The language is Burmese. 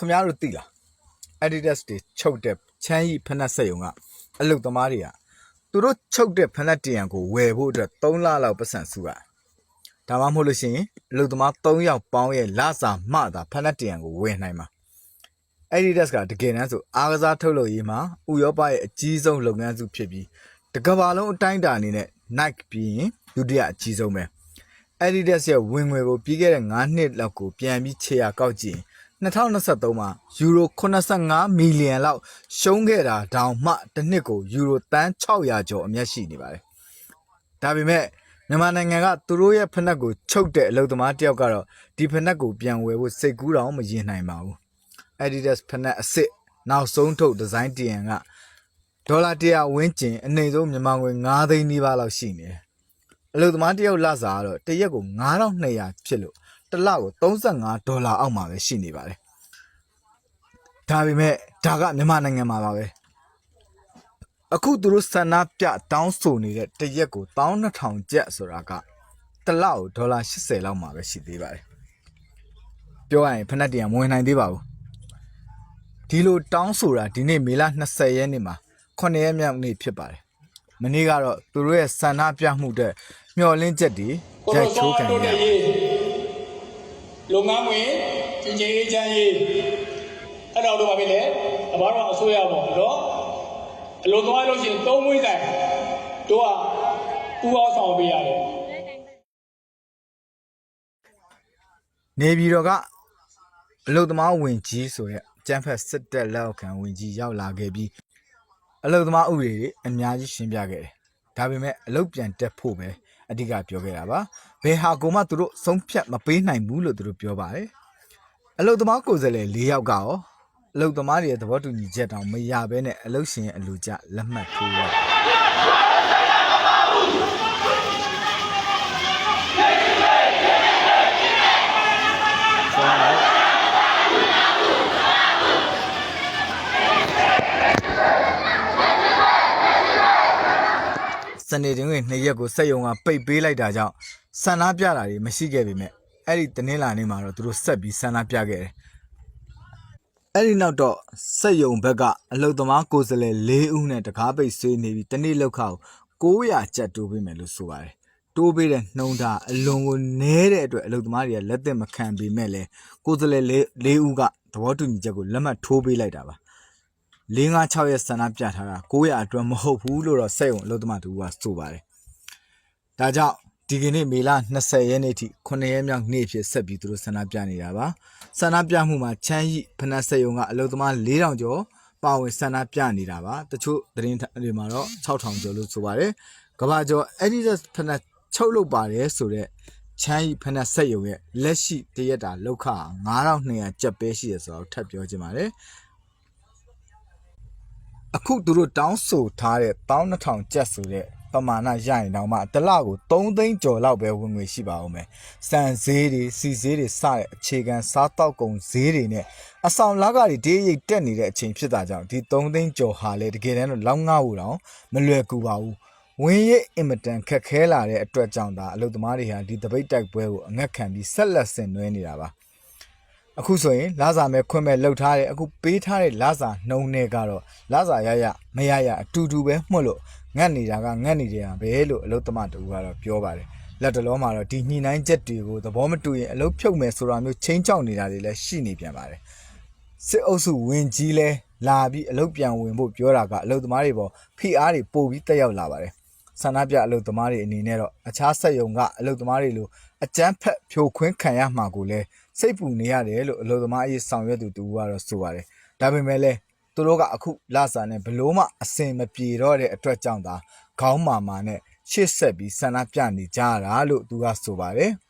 ခမားတို့သိလား Adidas တွေချုပ်တဲ့ချမ်းရီဖက်နှက်စက်ယုံကအလုတ်သမားတွေကသူတို့ချုပ်တဲ့ဖက်နှက်တရံကိုဝယ်ဖို့အတွက်3လလောက်ပတ်စံစုရဒါမှမဟုတ်လို့ရှိရင်အလုတ်သမား3ယောက်ပေါင်းရဲ့လစာမှသာဖက်နှက်တရံကိုဝယ်နိုင်မှာ Adidas ကတကယ်တမ်းဆိုအားကစားထုတ်လုပ်ရေးမှာဥရောပရဲ့အကြီးဆုံးလုပ်ငန်းစုဖြစ်ပြီးတကမ္ဘာလုံးအတိုင်းအတာအနေနဲ့ Nike ပြီးရင်ဒုတိယအကြီးဆုံးပဲ Adidas ရဲ့ဝင်ငွေကိုပြီးခဲ့တဲ့9နှစ်လောက်ကိုပြန်ပြီးခြေရာကောက်ကြည့်ရင် 2023မှာယူရို85မီလီယံလောက်ရှုံးခဲ့တာတောင်မှတစ်နှစ်ကိုယူရိုတန်း600ကျော်အမျက်ရှိနေပါတယ်။ဒါပေမဲ့မြန်မာနိုင်ငံကသူတို့ရဲ့ဖက်နှက်ကိုချုပ်တဲ့အလုပ်သမားတစ်ယောက်ကတော့ဒီဖက်နှက်ကိုပြန်ဝယ်ဖို့စိတ်ကူးတောင်မရင်နိုင်ပါဘူး။ Adidas ဖက်နှက်အစ်စ်နောက်ဆုံးထုတ်ဒီဇိုင်းတရံကဒေါ်လာ100ဝန်းကျင်အနည်းဆုံးမြန်မာငွေ9သိန်းနီးပါးလောက်ရှိနေတယ်။အလုပ်သမားတစ်ယောက်လစာကတော့တစ်ရက်ကို9200ဖြစ်လို့ တစ်လကို35ဒေါ်လာအောက်မှာပဲရှိနေပါတယ်ဒါပေမဲ့ဒါကမြန်မာနိုင်ငံမှာပါပဲအခုသူတို့ဆန္ဒပြတောင်းဆိုနေတဲ့တစ်ရက်ကို12000ကျပ်ဆိုတာကတစ်လကိုဒေါ်လာ80လောက်မှာပဲရှိသေးပါတယ်ပြောရရင်ဖက်နက်တရံမဝင်နိုင်သေးပါဘူးဒီလိုတောင်းဆိုတာဒီနေ့မေလ20ရက်နေ့မှာ9ရက်မြောက်နေ့ဖြစ်ပါတယ်မနေ့ကတော့သူတို့ရဲ့ဆန္ဒပြမှုတဲ့မျှော်လင့်ချက်တွေကိုရိုလိုက်ချိုးဆောခံတို့ရနဲ့ရေး လုပ်ငန်းဝင်ကြီးကြီးအေးချမ်းရေးအဲ့တော့တို့ပါပြီလေအဘာတော့အစိုးရပေါ့နော်အလိုသွားလို့ရှိရင်သုံးမွေးတိုင်တို့ကပူအောင်ဆောင်ပေးရတယ်နေပြည်တော်ကအလုတ်သမားဝင်ကြီးဆိုရက်ကျန်းဖက်စစ်တပ်လက်အောက်ခံဝင်ကြီးရောက်လာခဲ့ပြီးအလုတ်သမားဥပဒေတွေအများကြီးရှင်းပြခဲ့တယ်။ဒါပေမဲ့အလုတ်ပြန်တက်ဖို့ပဲ အဓိကပြောခဲ့တာပါ။ဘယ်ဟာကိုမှသူတို့ဆုံးဖြတ်မပေးနိုင်ဘူးလို့သူတို့ပြောပါတယ်။အလုတ်သမားကိုယ်စားလှယ်၄ယောက်ကရောအလုတ်သမားတွေရဲ့သဘောတူညီချက်တောင်မရဘဲနဲ့အလုတ်ရှင်ရဲ့အလူကြလက်မှတ်ထိုးတော့ဆိုတော့ စနေတင်ဝင်နှစ်ရက်ကိုစက်ယုံကပိတ်ပေးလိုက်တာကြောင့်ဆန္ဒပြတာတွေမရှိခဲ့ပေမဲ့အဲ့ဒီတင်းလာနေမှာတော့သူတို့ဆက်ပြီးဆန္ဒပြခဲ့တယ်။အဲ့ဒီနောက်တော့စက်ယုံဘက်ကအလုတ်သမားကိုယ်စားလှယ်၄ဦးနဲ့တကားပိတ်ဆွေးနေပြီးတနေ့လောက်ခါကို900ကျပ်တိုးပေးမယ်လို့ဆိုပါတယ်။တိုးပေးတဲ့နှုံတာအလွန်ကိုနည်းတဲ့အတွက်အလုတ်သမားတွေကလက်သက်မခံပေမဲ့လည်းကိုယ်စားလှယ်၄ဦးကသဘောတူညီချက်ကိုလက်မှတ်ထိုးပေးလိုက်တာပါ။ ၄၅6ရက်ဆန္ဒပြထားတာ900အတွက်မဟုတ်ဘူးလို့တော့စက်ရုံအလုပ်သမားတူကဆိုပါတယ်။ဒါကြောင့်ဒီကနေ့မေလ20ရက်နေ့ထိ9ရက်မြောက်နေ့ဖြစ်ဆက်ပြီးသူတို့ဆန္ဒပြနေတာပါ။ဆန္ဒပြမှုမှာချမ်းရီဖနက်စက်ရုံကအလုပ်သမား4000ကျော်ပါဝင်ဆန္ဒပြနေတာပါ။တချို့သတင်းတွေမှာတော့6000ကျော်လို့ဆိုပါတယ်။ကဘာကျော် Adidas ဖနက်ချုပ်လုပ်ပါတယ်ဆိုတော့ချမ်းရီဖနက်စက်ရုံရဲ့လက်ရှိတရက်တာလောက်ခ9200ကျပ်ပဲရှိရဆိုတော့ထပ်ပြောချင်ပါတယ်။ အခုသူတို့တောင်းဆိုထားတဲ့12000ကျပ်ဆိုတဲ့ပမာဏရရင်တော့မှတစ်လကို3သိန်းကျော်လောက်ပဲဝင်ငွေရှိပါဦးမယ်။စံဈေးတွေစီဈေးတွေစတဲ့အခြေခံစားတောက်ကုန်ဈေးတွေနဲ့အဆောင်လကားတွေတေးရိတ်တက်နေတဲ့အချိန်ဖြစ်တာကြောင့်ဒီ3သိန်းကျော်ဟာလေတကယ်တမ်းတော့လောက်ငှဖို့တောင်မလွယ်ကူပါဘူး။ဝင်ရိတ်အင်မတန်ခက်ခဲလာတဲ့အတွက်ကြောင့်ဒါအလုပ်သမားတွေဟာဒီတပိတ်တိုက်ပွဲကိုအငက်ခံပြီးဆက်လက်ဆင်နွှဲနေတာပါ။ အခုဆိုရင်လာစာမဲ့ခွင့်မဲ့လှုပ်ထားတယ်အခုပေးထားတဲ့လာစာနှုံနဲ့ကတော့လာစာရရမရရအတူတူပဲမှတ်လို့ငတ်နေတာကငတ်နေကြတာပဲလို့အလုတ်သမတူကတော့ပြောပါတယ်လက်တလုံးမှာတော့ဒီညှိနှိုင်းချက်တွေကိုသဘောမတူရင်အလုတ်ဖြုတ်မယ်ဆိုတာမျိုးချင်းချောက်နေတာတွေလည်းရှိနေပြန်ပါတယ်စစ်အုပ်စုဝင်ကြီးလဲလာပြီးအလုတ်ပြန်ဝင်ဖို့ပြောတာကအလုတ်သမားတွေပေါ်ဖိအားတွေပို့ပြီးတက်ရောက်လာပါတယ် ဆန္ဒပြအလုတ်သမားတွေအနေနဲ့တော့အခြားဆက်ယုံကအလုတ်သမားတွေလိုအကြမ်းဖက်ဖြိုခွင်းခံရမှာကိုလည်းစိတ်ပူနေရတယ်လို့အလုပ်သမားအရေးဆောင်ရွက်သူတူကတော့ဆိုပါတယ်။ဒါပေမဲ့လည်းသူတို့ကအခုလစာနဲ့ဘလို့မှအစင်မပြေတော့တဲ့အတွက်ကြောင့်သာခေါင်းမာမာနဲ့ရှေ့ဆက်ပြီးဆန္ဒပြနေကြတာလို့သူကဆိုပါတယ်။